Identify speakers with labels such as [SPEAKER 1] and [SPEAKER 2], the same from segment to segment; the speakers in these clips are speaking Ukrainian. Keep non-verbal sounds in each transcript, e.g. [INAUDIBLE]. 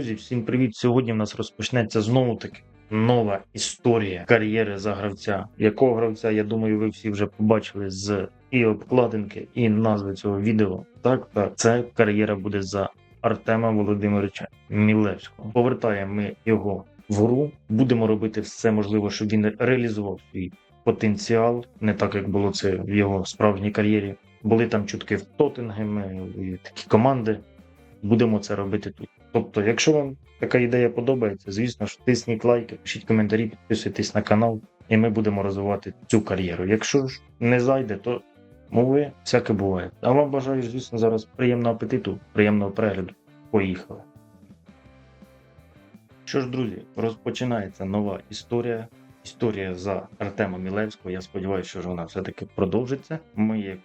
[SPEAKER 1] Друзі, всім привіт! Сьогодні в нас розпочнеться знову таки нова історія кар'єри за гравця. Якого гравця, я думаю, ви всі вже побачили з і обкладинки, і назви цього відео. Так, так, це кар'єра буде за Артема Володимировича Мілевського. Повертаємо ми його в гру. Будемо робити все можливе, щоб він реалізував свій потенціал, не так як було це в його справжній кар'єрі. Були там чутки в Тоттенгемі, і такі команди. Будемо це робити тут. Тобто, якщо вам така ідея подобається, звісно ж, тисніть лайки, пишіть коментарі, підписуйтесь на канал, і ми будемо розвивати цю кар'єру. Якщо ж не зайде, то мови всяке буває. А вам бажаю, звісно, зараз приємного апетиту, приємного перегляду. Поїхали. Що ж, друзі, розпочинається нова історія. Історія за Артема Мілевського. Я сподіваюся, що вона все-таки продовжиться. Ми, як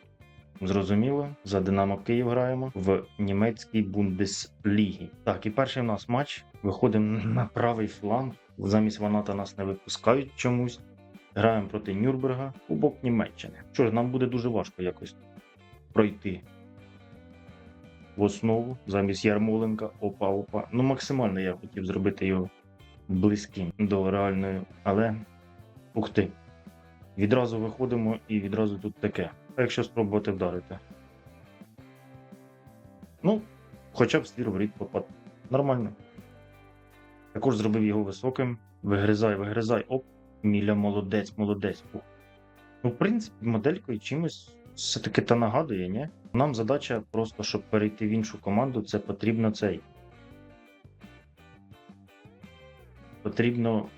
[SPEAKER 1] Зрозуміло, за Динамо Київ граємо в німецькій Бундеслігі. Так, і перший у нас матч. Виходимо на правий фланг. Замість Ваната нас не випускають чомусь. Граємо проти Нюрнберга, Кубок Німеччини. Що ж, нам буде дуже важко якось пройти в основу замість Ярмоленка. Опа, опа. Ну, максимально я хотів зробити його близьким до реальної, але ух. Відразу виходимо і відразу тут таке. Якщо спробувати вдарити? Ну, хоча б ствір в рід попад. Нормально. Також зробив його високим. Вигризай, вигризай. Оп, Міля молодець, молодець. Ух. Ну, в принципі, моделькою чимось все-таки та нагадує, ні? Нам задача просто, щоб перейти в іншу команду, це потрібно цей. Потрібно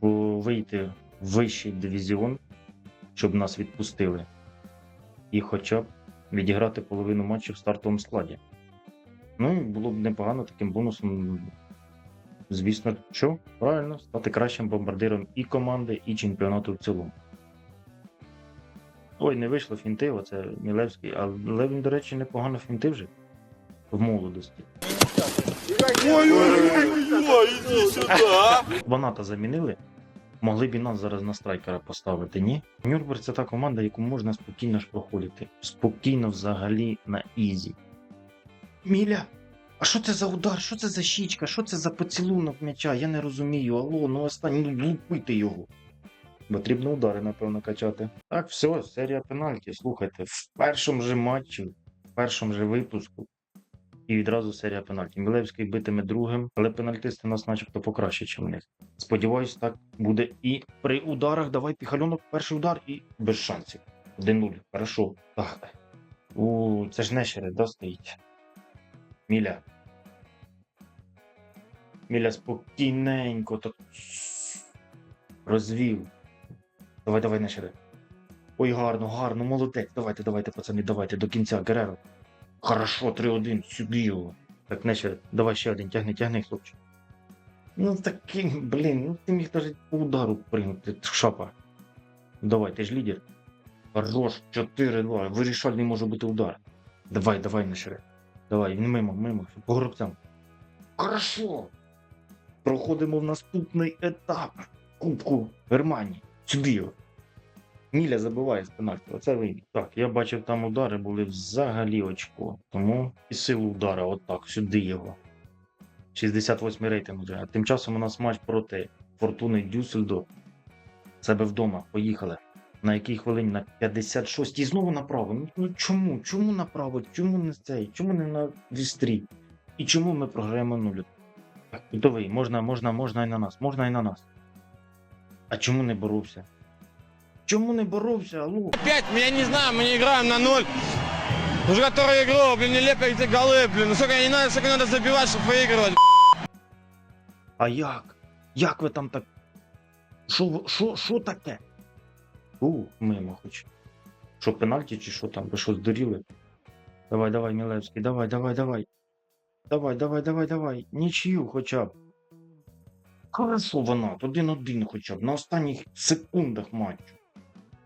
[SPEAKER 1] вийти в вищий дивізіон, щоб нас відпустили і хоча б відіграти половину матчів в стартовому складі. Ну і було б непогано таким бонусом. Звісно, що правильно стати кращим бомбардиром і команди, і чемпіонату в цілому. Ой, не вийшло фінти, оце Мілевський, але він, до речі, непогано фінтив вже в молодості.
[SPEAKER 2] Ой-ой-ой, иди сюда.
[SPEAKER 1] Ваната замінили. Могли б і нас зараз на страйкера поставити, ні? Нюрнберг це та команда, яку можна спокійно ж проходити. Спокійно взагалі на ізі. Міля! А що це за удар? Що це за щічка? Що це за поцілунок м'яча? Я не розумію. Алло, ну останній, ну лупити його. Потрібно удари, напевно, качати. Так, все, серія пенальті. Слухайте, в першому же матчі, в першому же випуску. І відразу серія пенальті. Мілевський битиме другим, але пенальтисти нас начебто покраще, ніж в них. Сподіваюсь, так буде і при ударах. Давай піхальонок, перший удар і без шансів. 1-0. Хорошо. Так. У, це ж нещере, да, стоїть. Міля. Міля спокійненько так розвів. Давай, давай, нещере. Ой, гарно, гарно, молодець. Давайте, давайте, пацани, давайте до кінця. Гереро. Хорошо, 3-1, сюди його. Так, нещере, давай ще один, тягни, тягни, хлопче. Ну такий, блін, ну ти міг навіть по удару прийняти, шапа. Давай, ти ж лідер. Хорош, 4-2. Вирішальний може бути удар. Давай, давай, Нешере. Давай, мимо, мимо, по гробцям. Хорошо. Проходимо в наступний етап Кубку Германії. Сюди його. Міля забиває з пенальті. Оце вийде. Так, я бачив, там удари були взагалі очко. Тому і силу удара, отак, сюди його. 68 рейтинг вже. А тим часом у нас матч проти Фортуни Дюссельдорф. Себе вдома. Поїхали. На якій хвилині? На 56-й. Знову направо. Ну, ну чому? Чому направо? Чому не цей? Чому не на вістрі? І чому ми програємо нулю? Так, готовий. Можна, можна, можна і на нас. Можна і на нас. А чому не боровся? Чому не боровся? Алло?
[SPEAKER 2] Опять, я не знаю, мы не играем на ноль. Уже которую игру, блин, нелепо эти голы, блин. Ну сколько не надо, сколько надо забивать, чтобы выигрывать.
[SPEAKER 1] А як? Як ви там так? Що, ви- що, що таке? У, мимо хоч. Що, пенальті чи що там? Ви що здуріли? Давай, давай, Мілевський, давай, давай, давай. Давай, давай, давай, давай. Нічию хоча б. Хорошо вона, один-один хоча б, на останніх секундах матчу.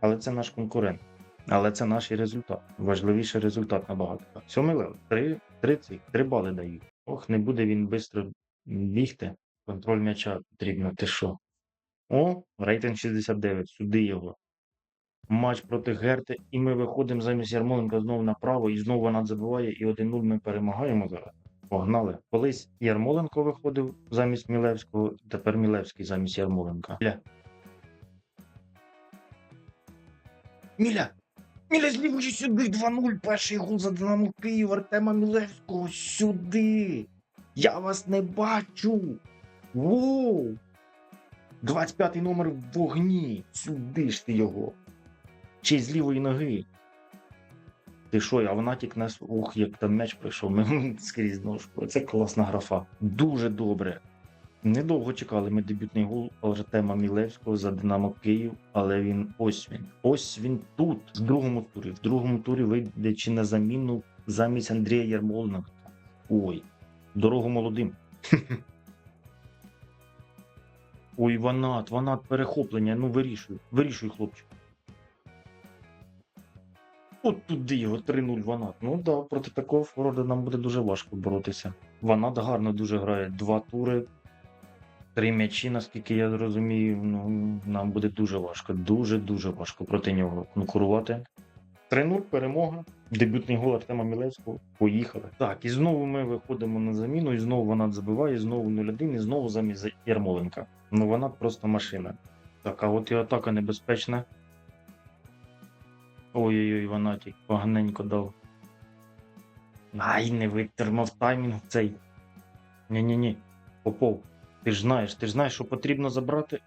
[SPEAKER 1] Але це наш конкурент. Але це наш результат. Важливіший результат набагато. Сьомий левел. Три, три, цих, три бали дають. Ох, не буде він швидко бігти. Контроль м'яча потрібно, ти що? О, рейтинг 69, сюди його. Матч проти Герти, і ми виходимо замість Ярмоленка знову направо, і знову вона забиває, і 1-0 ми перемагаємо зараз. Погнали. Колись Ярмоленко виходив замість Мілевського, тепер Мілевський замість Ярмоленка. Міля. Міля! Міля зліво сюди 2-0. Перший гол за Динамо Київ Артема Мілевського. Сюди. Я вас не бачу. Воу. 25-й номер в вогні. Сюди ж ти його. Й з лівої ноги. Ти що, а вона тік нас. Ух, як там м'яч прийшов. [LAUGHS] Скрізь ножку. Це класна графа. Дуже добре. Недовго чекали ми дебютний гол Артема Мілевського за Динамо Київ, але він ось він. Ось він тут, в другому турі. В другому турі вийде чи на заміну замість Андрія Ярмоленка. Ой, дорогу молодим. [LAUGHS] Ой, Ванат, Ванат, перехоплення. Ну вирішуй, вирішуй, хлопчик. От туди його 3-0 Ванат. Ну да, проти такого форода нам буде дуже важко боротися. Ванат гарно дуже грає. Два тури, три м'ячі, наскільки я розумію. Ну, нам буде дуже важко. Дуже-дуже важко проти нього конкурувати. 3-0 перемога. Дебютний гол Артема Мілевського. Поїхали. Так, і знову ми виходимо на заміну, і знову Ванат забиває, і знову 0-1, і знову замість Ярмоленка. Ну, Ванат просто машина. Так, а от і атака небезпечна. Ой-ой-ой, Ванатік, поганенько дав. Ай, не витримав таймінг цей. Ні-ні-ні. Попов, ти ж знаєш, ти ж знаєш, що потрібно забрати.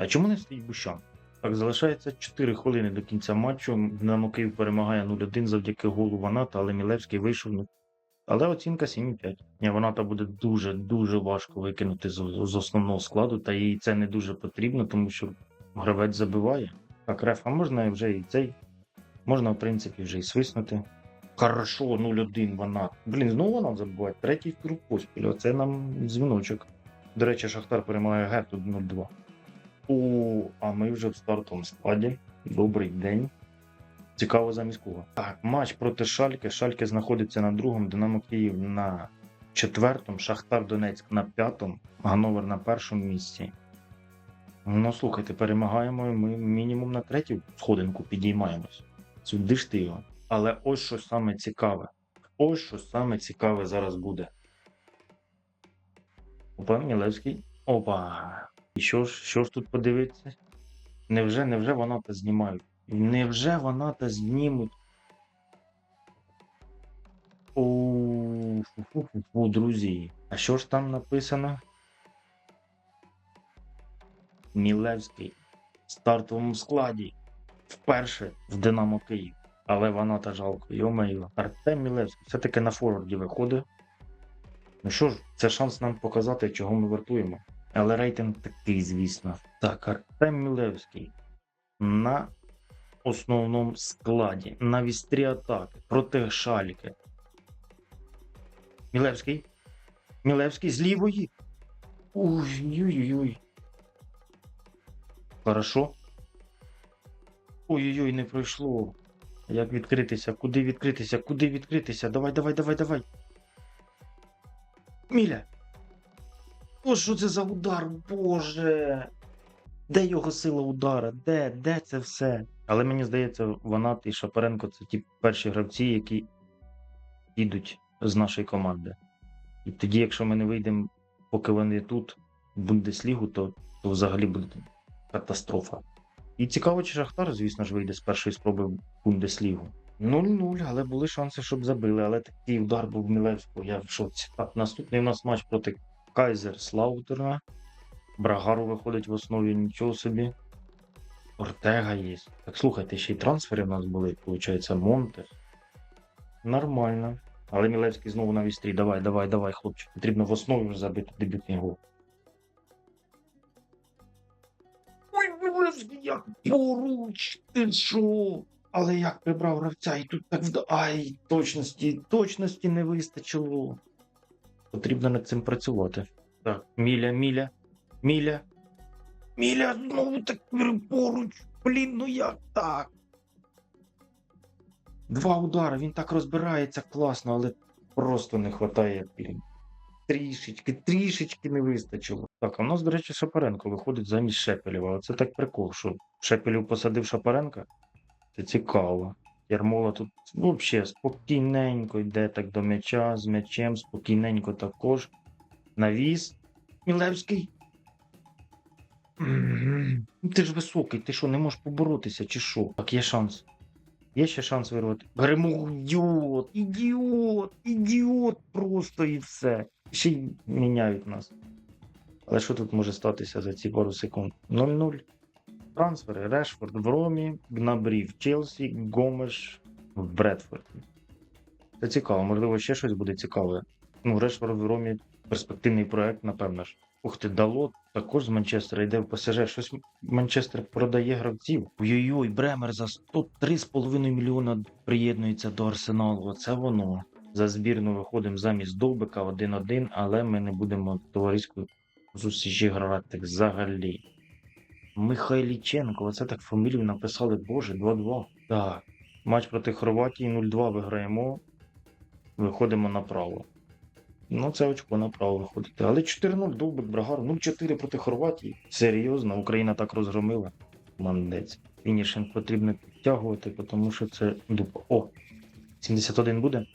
[SPEAKER 1] А чому не стоїть Бущан? Так, залишається 4 хвилини до кінця матчу. Динамо Київ перемагає 0-1 завдяки голу Ваната, але Мілевський вийшов. ну, Але оцінка 7,5. Ні, Ваната буде дуже-дуже важко викинути з, з основного складу, та їй це не дуже потрібно, тому що гравець забиває. Так, реф, а можна вже і цей. Можна, в принципі, вже і свиснути. Хорошо, 0-1 Ванат. Блін, знову Ванат забуває. Третій тур поспіль. Оце нам дзвіночок. До речі, Шахтар перемагає Герту 0-2. О, а ми вже в стартовому складі. Добрий день. Цікаво замість кого. Так, матч проти Шальки. Шальки знаходиться на другому, Динамо Київ на четвертому, Шахтар Донецьк на п'ятому, Гановер на першому місці. Ну, слухайте, перемагаємо, ми мінімум на третю сходинку підіймаємось. Сюди ж ти його. Але ось що саме цікаве. Ось що саме цікаве зараз буде. Опа, Мілевський. Опа. І що ж, що ж тут подивитися? Невже, невже вона та знімають? Невже вона та знімуть? О, фу-фу-фу, друзі. А що ж там написано? Мілевський в стартовому складі. Вперше в Динамо Київ. Але вона та жалко. Йо-моє. Артем Мілевський все-таки на форварді виходить. Ну що ж, це шанс нам показати, чого ми вартуємо. Але рейтинг такий, звісно. Так, Артем Мілевський на основному складі, на вістрі атаки проти Шальки. Мілевський. Мілевський з лівої. Ой-ой-ой. Хорошо. Ой-ой-ой, не пройшло. Як відкритися? Куди відкритися? Куди відкритися? Давай, давай, давай, давай. Міля. О, що це за удар, Боже. Де його сила удара? Де? Де це все? Але мені здається, Ванат і Шапаренко це ті перші гравці, які підуть з нашої команди. І тоді, якщо ми не вийдемо, поки вони тут, в Бундеслігу, то, то взагалі буде катастрофа. І цікаво, чи Шахтар, звісно ж, вийде з першої спроби в Бундеслігу. 0-0, але були шанси, щоб забили. Але такий удар був Мілевського, я в шоці. Так, наступний у нас матч проти Кайзер Слаутера. Брагару виходить в основі, нічого собі. Ортега є. Так слухайте, ще й трансфери в нас були, виходить, Монте. Нормально. Але Мілевський знову на вістрі. Давай, давай, давай, хлопчик. Потрібно в основі вже забити дебютний гол. Ой, Мілевський, як поруч! Ти що? Але як прибрав гравця, і тут так вда. Ай, точності, точності не вистачило. Потрібно над цим працювати. Так, Міля, Міля, Міля. Міля знову так поруч. Блін, ну як так? Два удари, він так розбирається класно, але просто не вистачає. Трішечки, трішечки не вистачило. Так, а в нас, до речі, Шапаренко виходить замість Шепелєва. Оце так прикол, що Шепелєв посадив Шапаренка. Цікаво. Ярмола тут взагалі спокійненько йде так до м'яча, з м'ячем, спокійненько також. Навіс. Мілевський. Ну, Ти ж високий, ти що, не можеш поборотися, чи що? Так, є шанс. Є ще шанс вирвати. Перемогу, ідіот, ідіот, ідіот просто і все. Ще й міняють нас. Але що тут може статися за ці пару секунд? 0-0. Трансфери. Решфорд в Ромі, Гнабрі в Челсі, Гомеш в Бредфорді. Це цікаво, можливо, ще щось буде цікаве. Ну, Решфорд в Ромі перспективний проект, напевно ж. Ух ти, дало також з Манчестера йде в ПСЖ. Щось Манчестер продає гравців. Ой-ой-ой, Бремер за 103,5 мільйона приєднується до Арсеналу. Оце воно. За збірну виходимо замість Довбика 1-1, але ми не будемо товариською зустрічі грати взагалі. Михайліченко, оце так фамілію написали, боже, 2-2. Так. Матч проти Хорватії 0-2 виграємо. Виходимо направо. Ну, це очко направо виходити. Але 4-0 Довбик, Брагар, 0-4 проти Хорватії. Серйозно, Україна так розгромила. Мандець. Фінішинг потрібно підтягувати, тому що це дупа. О! 71 буде?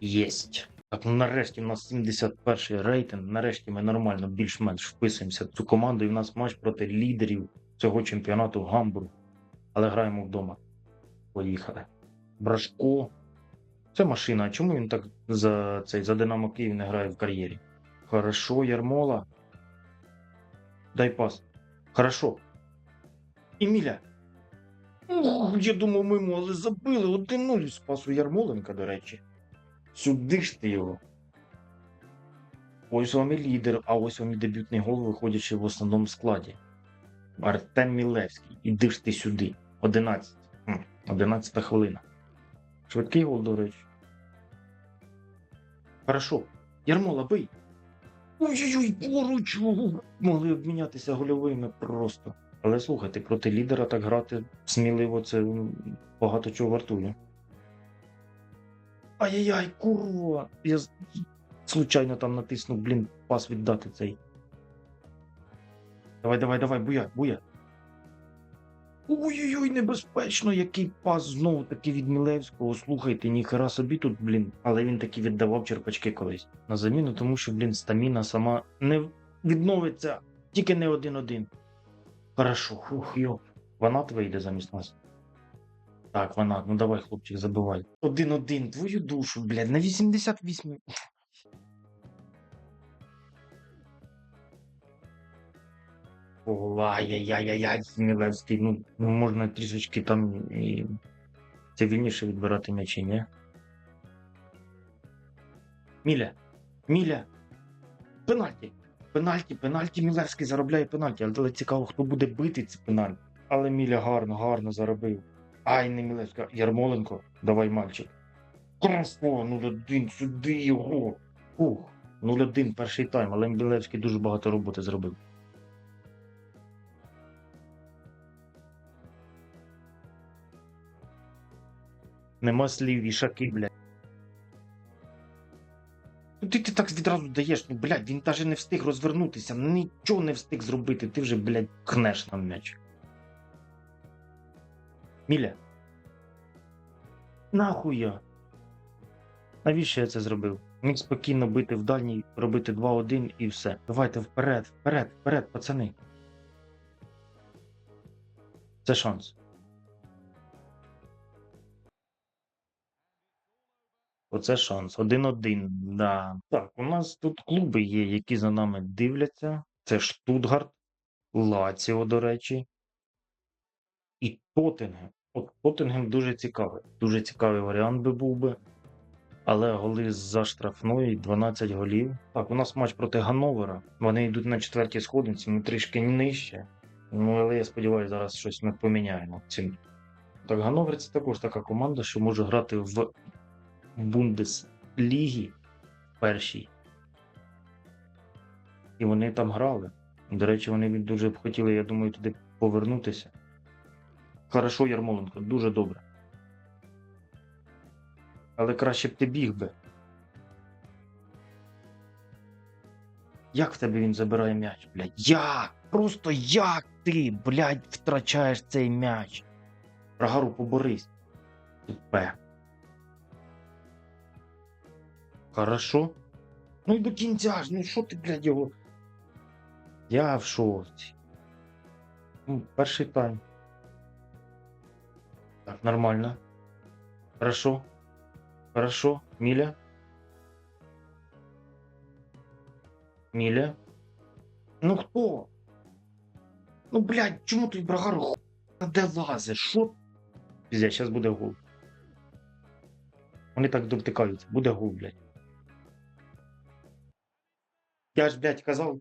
[SPEAKER 1] Єсть. Так, ну нарешті у нас 71 рейтинг. Нарешті ми нормально, більш-менш вписуємося в цю команду. І в нас матч проти лідерів цього чемпіонату Гамбург. Але граємо вдома. Поїхали. Брашко. Це машина. А чому він так за цей за Динамо Київ не грає в кар'єрі? Хорошо, Ярмола. Дай пас. Хорошо. Еміля. Ух, я думав, мимо, але забили 1-0 спасу Ярмоленка, до речі. Сюди ж ти його. Ось вам і лідер, а ось вам і дебютний гол, виходячи в основному складі. Артем Мілевський. Іди ж ти сюди. 11. 11 хвилина. Швидкий гол, до речі. Хорошо. Ярмола, бий. Ой-ой-ой, поруч. Могли обмінятися гольовими просто. Але слухайте, проти лідера так грати сміливо це багато чого вартує. Ай-яй-яй, курва! Я случайно там натиснув, блін, пас віддати цей. Давай, давай, давай, буя, буя. Ой-ой-ой, небезпечно, який пас знову таки від Мілевського. Слухайте, ніхера собі тут, блін. Але він таки віддавав черпачки колись. На заміну, тому що, блін, стаміна сама не відновиться, тільки не один-один. Хорошо, фух, йо. Ванат вийде замість нас. Так, Ванат, ну давай, хлопчик, забивай. Один-один, твою душу, блядь, на 88. О, ай-яй-яй-яй, Мілевський, ну, можна трішечки там і цивільніше відбирати м'ячі, ні? Міля, Міля, пенальті, пенальті, пенальті, Мілевський заробляє пенальті, але цікаво, хто буде бити ці пенальті. Але Міля гарно, гарно заробив. Ай, не Мілевська, Ярмоленко, давай, мальчик. Красо, 0-1, сюди його. Ух, 0-1 перший тайм, але Мілевський дуже багато роботи зробив. Нема слів, ішаки, блядь. Ну ти, ти так відразу даєш, ну блядь, він навіть не встиг розвернутися, ну нічого не встиг зробити, ти вже, блядь, кнеш нам м'яч. Міля. Нахуя? Навіщо я це зробив? Міг спокійно бити в дальній, робити 2-1 і все. Давайте вперед, вперед, вперед, пацани. Це шанс. Оце шанс. Один-один. Да. Так, у нас тут клуби є, які за нами дивляться. Це Штутгарт, Лаціо, до речі. І Тоттенгем. От Тоттенгем дуже цікавий. Дуже цікавий варіант би був би. Але голи за штрафної 12 голів. Так, у нас матч проти Гановера. Вони йдуть на четвертій сходинці, ми трішки нижче. Ну, але я сподіваюся, зараз щось ми поміняємо. Цим. Так, Гановер це також така команда, що може грати в Бундеслігі першій. І вони там грали. До речі, вони дуже б хотіли, я думаю, туди повернутися. Хорошо, Ярмоленко, дуже добре. Але краще б ти біг би. Як в тебе він забирає м'яч, блядь? Як? Просто як ти, блядь, втрачаєш цей м'яч? Рагару, поборись. Тупе. Хорошо. Ну і до кінця ж, ну що ти, блядь, його. Я в шоці. Перший тайм. Так, нормально. Хорошо. Хорошо. Миля. Миля. Ну хто? Ну, блядь, чому той брагар ху... де лазить? Що? Піздя, зараз буде гол. Вони так довтикаються. Буде гол, блядь. Я ж, блядь, казав.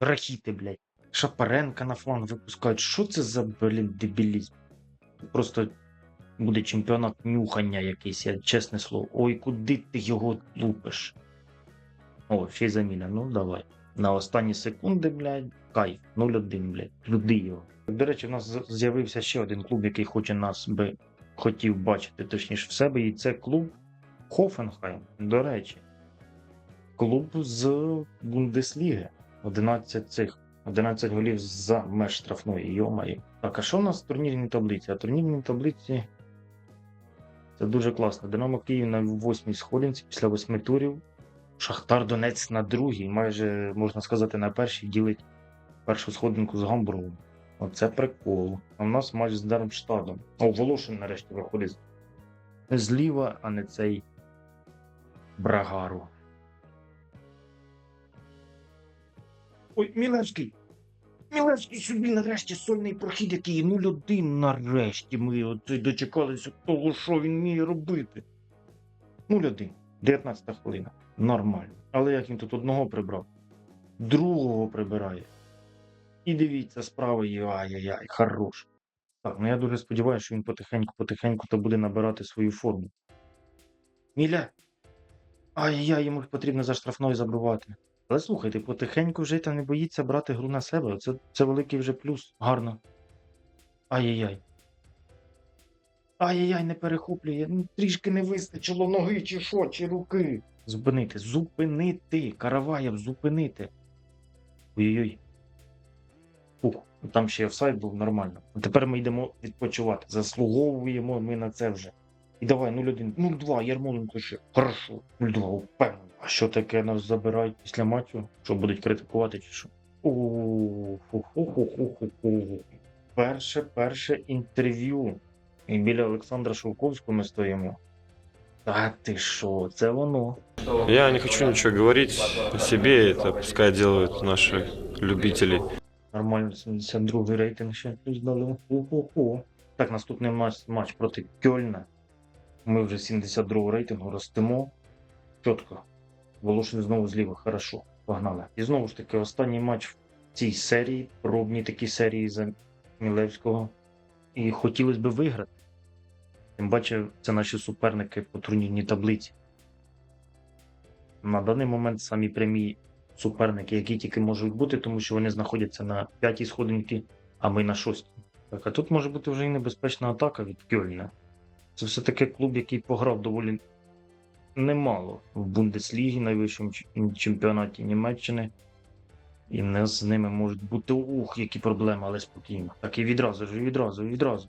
[SPEAKER 1] Рахіти, блядь. Шапаренка на фланг випускають. Що це за, блін, дебілізм? Просто буде чемпіонат нюхання якийсь, я чесне слово. Ой, куди ти його лупиш? О, ще й заміна. Ну давай. На останні секунди, блядь, кайф. 0-1, блядь. Люди його. До речі, в нас з'явився ще один клуб, який хоче нас би хотів бачити, точніше, в себе, і це клуб Хофенхайм. До речі, клуб з Бундесліги. 11 цих. 11 голів за меж штрафної, йомаю. Так, а що у нас в турнірній таблиці? А турнірній таблиці це дуже класно. Динамо Київ на восьмій сходинці після восьми турів. Шахтар Донець на другій, майже можна сказати, на першій ділить першу сходинку з Гамбургом. Оце прикол. А в нас матч з Дармштадом. О, Волошин нарешті виходить зліва, а не цей Брагару. Ой, Мілевський! Мілевський собі нарешті сольний прохід, який 0-1 нарешті ми от дочекалися того, що він вміє робити. 0-1. 19 хвилина. Нормально. Але як він тут одного прибрав, другого прибирає. І дивіться, справа є ай-яй-яй, хорош. Так, ну я дуже сподіваюся, що він потихеньку-потихеньку то буде набирати свою форму. Міля! Ай-яй, йому потрібно за штрафною забивати. Але слухайте, потихеньку вже та не боїться брати гру на себе. Це, це великий вже плюс. Гарно. Ай-яй-яй. Ай-яй-яй, не перехоплює. Ну, трішки не вистачило ноги, чи що, чи руки. Зупинити, зупинити. Караваєв, зупинити. Ой-ой-ой. Фух, там ще офсайд був нормально. А тепер ми йдемо відпочивати. Заслуговуємо ми на це вже. І давай 0-1, 0-2, Ярмоленко ще. Хорошо. 0-2, впевнено. А що таке нас забирають після матчу? Що будуть критикувати чи що? Перше, перше інтерв'ю. І біля Олександра Шовковського ми стоїмо. Та ти що, це воно.
[SPEAKER 3] Я не хочу ничего говорить о себе, это пускай делают наши любители.
[SPEAKER 1] Нормально, 72 рейтинг ще. Ху-ху-ху. Так, наступний матч, матч проти Кьольна. Ми вже 72 рейтингу ростемо. Чітко. Волошин знову зліва, хорошо. Погнали. І знову ж таки, останній матч в цій серії, пробній такій серії за Мілевського. І хотілося б виграти. Тим паче, це наші суперники по турнірній таблиці. На даний момент самі прямі суперники, які тільки можуть бути, тому що вони знаходяться на п'ятій сходинці, а ми на шостій. Так, а тут може бути вже і небезпечна атака від Кьольна. Це все-таки клуб, який пограв доволі немало в Бундеслігі, найвищому чемпіонаті Німеччини. І в з ними можуть бути ух, які проблеми, але спокійно. Так і відразу ж, відразу, відразу.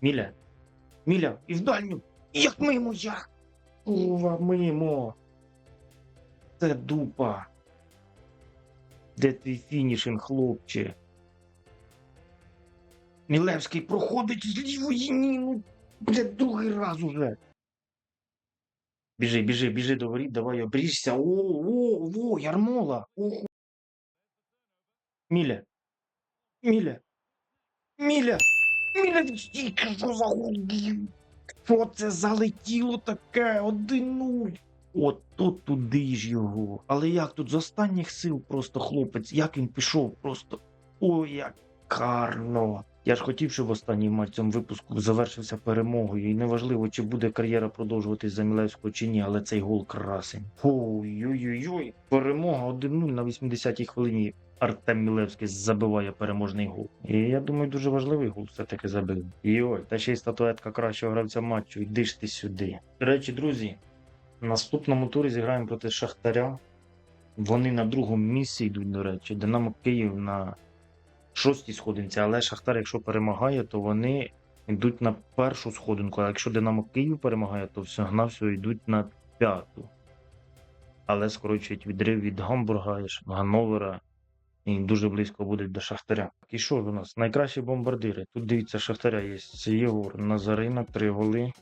[SPEAKER 1] Міля. Міля, і в дальню. Як мимо, як? Курва, мимо. Це дупа. Де твій фінішинг, хлопче? Мілевський проходить з лівої ні, ну, блядь, другий раз уже. Біжи, біжи, біжи до воріт, давай обріжся. О, о, о, ярмола. О, Міля. Міля. Міля. Міля, стійка, що за хуй? Що це залетіло таке? 1-0. От тут туди ж його. Але як тут з останніх сил просто хлопець, як він пішов просто. Ой, як карно. Я ж хотів, щоб останній матч цьому випуску завершився перемогою. І неважливо, чи буде кар'єра продовжуватись за Мілевського чи ні, але цей гол красень. Ой-ой-ой. Перемога 1-0 на 80-й хвилині. Артем Мілевський забиває переможний гол. І я думаю, дуже важливий гол все-таки забив. І ой, та ще й статуетка кращого гравця матчу. Йди ж ти сюди. До речі, друзі, в наступному турі зіграємо проти Шахтаря. Вони на другому місці йдуть, до речі. Динамо Київ на шостій сходинці, але Шахтар, якщо перемагає, то вони йдуть на першу сходинку. А якщо Динамо Київ перемагає, то все на все йдуть на п'яту. Але скорочують відрив від Гамбурга, Ганновера. І дуже близько будуть до Шахтаря. І що ж у нас? Найкращі бомбардири. Тут дивіться, Шахтаря є. Єгор Назарина, 3 голи.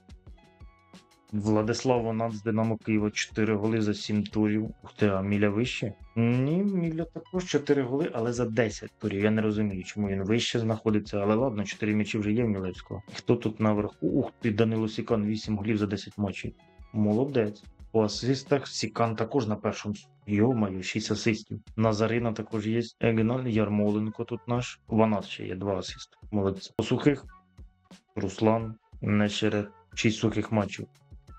[SPEAKER 1] Владислав з Динамо Києва 4 голи за 7 турів. Ух ти, а Міля вище? Ні, Міля також 4 голи, але за 10 турів. Я не розумію, чому він вище знаходиться. Але ладно, 4 м'ячі вже є в Мілевського. Хто тут наверху? Ух ти, Данило Сікан 8 голів за 10 матчів. Молодець. По асистах Сікан також на першому. Йо-моє, 6 асистів. Назарина також є. Егналь, Ярмоленко тут наш. Ванат ще є 2 асисти. Молодець. По сухих Руслан, Нечерет, 6 сухих матчів.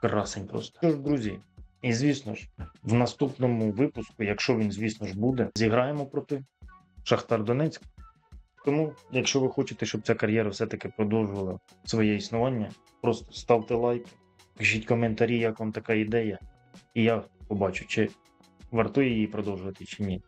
[SPEAKER 1] Красень просто. Що ж, друзі, і звісно ж, в наступному випуску, якщо він, звісно ж, буде, зіграємо проти Шахтар Донецьк. Тому, якщо ви хочете, щоб ця кар'єра все-таки продовжувала своє існування, просто ставте лайк, пишіть коментарі, як вам така ідея, і я побачу, чи вартує її продовжувати, чи ні.